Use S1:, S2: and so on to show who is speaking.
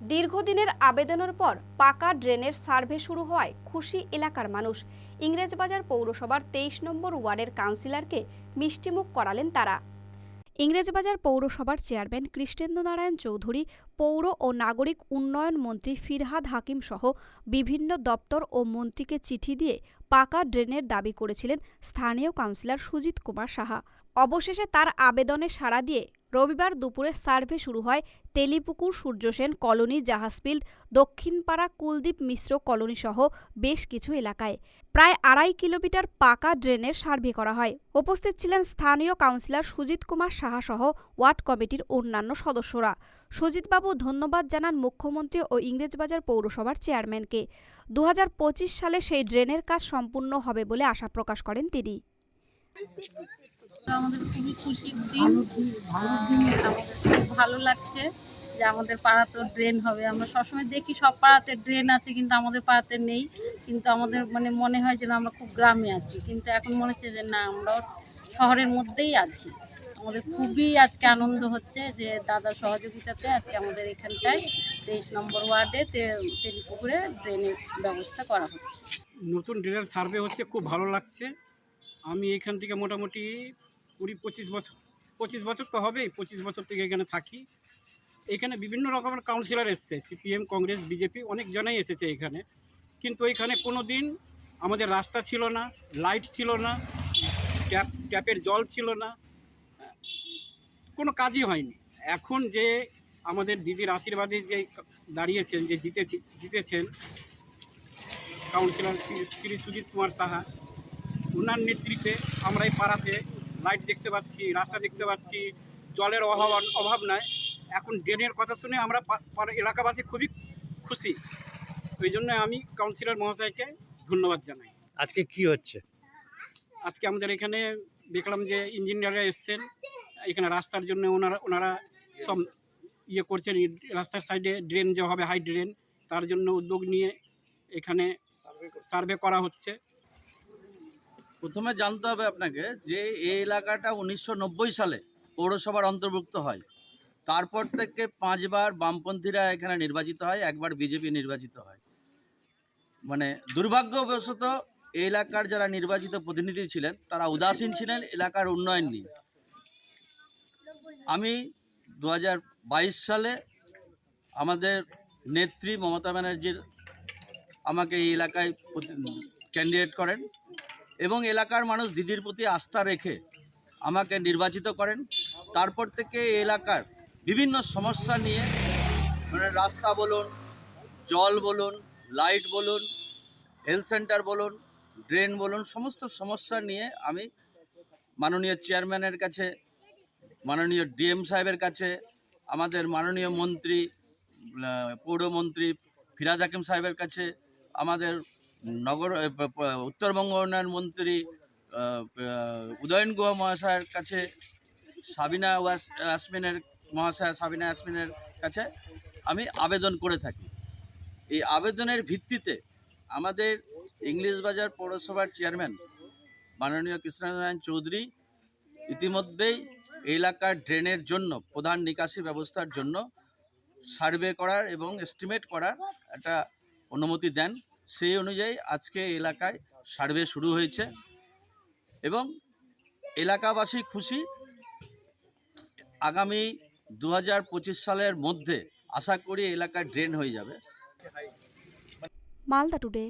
S1: দীর্ঘদিনের আবেদনের পর পাকা ড্রেনের সার্ভে শুরু হওয়ায় খুশি এলাকার মানুষ। ইংরেজবাজার পৌরসভার তেইশ নম্বর ওয়ার্ডের কাউন্সিলরকে মিষ্টিমুখ করালেন তারা। ইংরেজবাজার পৌরসভার চেয়ারম্যান কৃষ্ণেন্দ্র নারায়ণ চৌধুরী, পৌর ও নাগরিক উন্নয়ন মন্ত্রী ফিরহাদ হাকিম সহ বিভিন্ন দপ্তর ও মন্ত্রীকে চিঠি দিয়ে পাকা ড্রেনের দাবি করেছিলেন স্থানীয় কাউন্সিলর সুজিত কুমার সাহা। অবশেষে তার আবেদনে সাড়া দিয়ে রবিবার দুপুরে সার্ভে শুরু হয় তেলিপুকুর সূর্যসেন কলোনি জাহাজফিল্ড, দক্ষিণপাড়া কুলদীপ মিশ্র কলোনি সহ বেশ কিছু এলাকায়। প্রায় আড়াই কিলোমিটার পাকা ড্রেনের সার্ভে করা হয়। উপস্থিত ছিলেন স্থানীয় কাউন্সিলর সুজিত কুমার সাহা সহ ওয়ার্ড কমিটির অন্যান্য সদস্যরা। সুজিতবাবু ধন্যবাদ জানান মুখ্যমন্ত্রী ও ইংরেজবাজার পৌরসভার চেয়ারম্যানকে। দুহাজার পঁচিশ সালে সেই ড্রেনের কাজ সম্পূর্ণ হবে বলে আশা প্রকাশ করেন তিনি।
S2: আমাদের খুবই খুশির দিন। ভালো লাগছে যে আমাদের পাড়াতেও ড্রেন হবে। আমরা সবসময় দেখি সব পাড়াতে ড্রেন আছে, কিন্তু আমাদের পাড়াতে নেই। কিন্তু আমাদের মানে মনে হয় যেন আমরা খুব গ্রামে আছি। কিন্তু এখন মনে হচ্ছে যে না, আমরাও শহরের মধ্যেই আছি। আমাদের খুবই আজকে আনন্দ হচ্ছে যে দাদার সহযোগিতাতে আজকে আমাদের এখানটায় তেইশ নম্বর ওয়ার্ডে তে- তেলিপুকুরে ড্রেনের ব্যবস্থা করা হচ্ছে।
S3: নতুন ড্রেনের সার্ভে হচ্ছে, খুব ভালো লাগছে। আমি এখান থেকে মোটামুটি কুড়ি, পঁচিশ বছর পঁচিশ বছর তো হবেই, পঁচিশ বছর থেকে এখানে থাকি। এখানে বিভিন্ন রকমের কাউন্সিলর এসছে সিপিএম কংগ্রেস বিজেপি অনেক জনাই এসেছে এখানে। কিন্তু এখানে কোনো দিন আমাদের রাস্তা ছিল না লাইট ছিল না ট্যাপ ট্যাপের জল ছিল না, কোনো কাজই হয়নি। এখন যে আমাদের দিদির আশীর্বাদে যে দাঁড়িয়েছেন, যে জিতেছি, জিতেছেন কাউন্সিলর শ্রী শ্রী সুজিত কুমার সাহা ওনার নেতৃত্বে আমরা এই পাড়াতে লাইট দেখতে পাচ্ছি রাস্তা দেখতে পাচ্ছি জলের অভাব অভাব নাই। এখন ড্রেনের কথা শুনে আমরা এলাকাবাসী খুবই খুশি। ওই জন্য আমি কাউন্সিলর মহাশয়কে ধন্যবাদ জানাই।
S4: আজকে কি হচ্ছে?
S3: আজকে আমাদের এখানে দেখলাম যে ইঞ্জিনিয়াররা এসছেন। এখানে রাস্তার জন্য ওনারা ওনারা সব ইয়ে করছেন। রাস্তার সাইডে ড্রেন যে হবে হাই ড্রেন তার জন্য উদ্যোগ নিয়ে এখানে সার্ভে করা হচ্ছে।
S5: প্রথমে জানতে হবে আপনাকে যে এই এলাকাটা উনিশশো নব্বই সালে পৌরসভার অন্তর্ভুক্ত হয়। তারপর থেকে পাঁচবার বামপন্থীরা এখানে নির্বাচিত হয়, একবার বিজেপি নির্বাচিত হয়। মানে দুর্ভাগ্যবশত এই এলাকার যারা নির্বাচিত প্রতিনিধি ছিলেন, তারা উদাসীন ছিলেন, এলাকার উন্নয়ন নিয়ে। আমি দু হাজার বাইশ সালে আমাদের নেত্রী মমতা ব্যানার্জির আমাকে এই এলাকায় ক্যান্ডিডেট করেন। এবং এলাকার মানুষ দিদির প্রতি আস্থা রেখে আমাকে নির্বাচিত করেন। তারপর থেকে এলাকার বিভিন্ন সমস্যা নিয়ে মানে রাস্তা বলুন, জল বলুন, লাইট বলুন, হেলথ সেন্টার বলুন, ড্রেন বলুন, সমস্ত সমস্যা নিয়ে আমি মাননীয় চেয়ারম্যানের কাছে, মাননীয় ডিএম সাহেবের কাছে, আমাদের মাননীয় মন্ত্রী পৌরমন্ত্রী ফিরাজ হাকিম সাহেবের কাছে, আমাদের নগর উত্তরবঙ্গ উন্নয়ন মন্ত্রী উদয়ন গুহ মহাশয়ের কাছে, সাবিনা ওয়াস আসমিনের মহাশয় সাবিনা আসমিনের কাছে আমি আবেদন করে থাকি। এই আবেদনের ভিত্তিতে আমাদের ইংলিশ বাজার পৌরসভার চেয়ারম্যান মাননীয় কৃষ্ণনারায়ণ চৌধুরী ইতিমধ্যেই এলাকার ড্রেনের জন্য, প্রধান নিকাশি ব্যবস্থার জন্য সার্ভে করার এবং এস্টিমেট করার একটা অনুমতি দেন। সেই অনুযায়ী আজকে এলাকায় সার্ভে শুরু হয়েছে এবং এলাকাবাসী খুশি। আগামী দু হাজার পঁচিশ সালের মধ্যে আশা করি এলাকায় ড্রেন হয়ে যাবে।
S1: মালদা টুডে।